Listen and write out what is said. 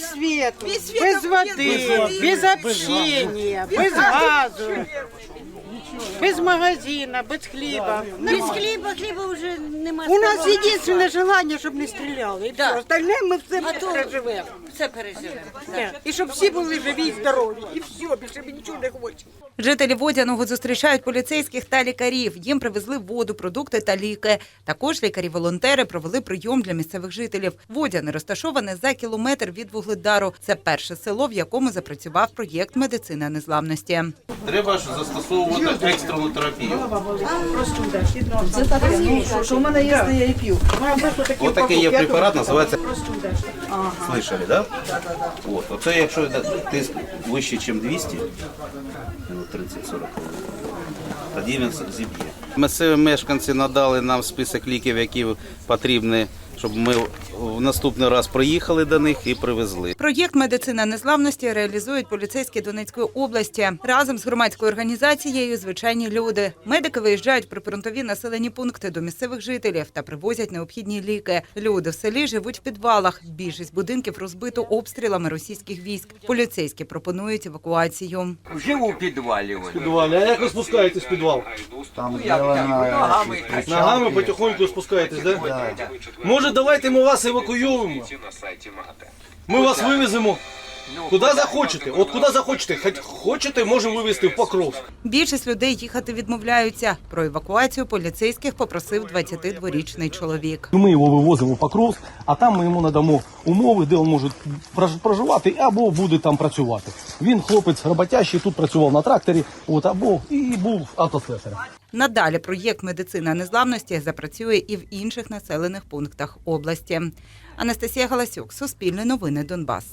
без света, Без света, без воды, без воды. без общения, без газу, без магазина, без хліба. Без хліба, хліба вже нема. У нас єдине желання, щоб не стріляли. Да. все. Остальне ми все переживемо. Все переживемо. Да. І щоб всі були живі і здорові. І все, більше ми нічого не хочемо. Жителі Водяного зустрічають поліцейських та лікарів. Їм привезли воду, продукти та ліки. Також лікарі-волонтери провели прийом для місцевих жителів. Водяне розташоване за кілометр від Вугледару. Це перше село, в якому запрацював проєкт медицина незламності. Треба ж застосовувати екстрену терапію. Що в мене є, я і п'ю. Ось такий є препарат, називається Слышали, да? От, оце якщо тиск вище, ніж 200, ну 30-40, тоді він зіб'є. Місцеві мешканці надали нам список ліків, які потрібні, щоб ми в наступний раз приїхали до них і привезли. Проєкт медицина незламності реалізують поліцейські Донецької області разом з громадською організацією Звичайні люди. Медики виїжджають в прифронтові населені пункти до місцевих жителів та привозять необхідні ліки. Люди в селі живуть в підвалах. Більшість будинків розбито обстрілами російських військ. Поліцейські пропонують евакуацію. Живу в підвалі. ось. підвалі. А як ви спускаєтесь в підвал? Ну, як так? Ногами. Ногами потихоньку спускаєтесь, да? Може, давайте ми вас евакуюємо? Ми вас вивеземо. Куди захочете? От куди захочете. Хоч хочете, можемо вивезти в Покровськ. Більшість людей їхати відмовляються. Про евакуацію поліцейських попросив 22-річний чоловік. Ми його вивозимо в Покровськ, а там ми йому надамо умови, де він може проживати або буде там працювати. Він хлопець роботящий, тут працював на тракторі, от або і був автослесарем. Надалі проєкт медицина незламності запрацює і в інших населених пунктах області. Анастасія Галасюк, Суспільне новини Донбас.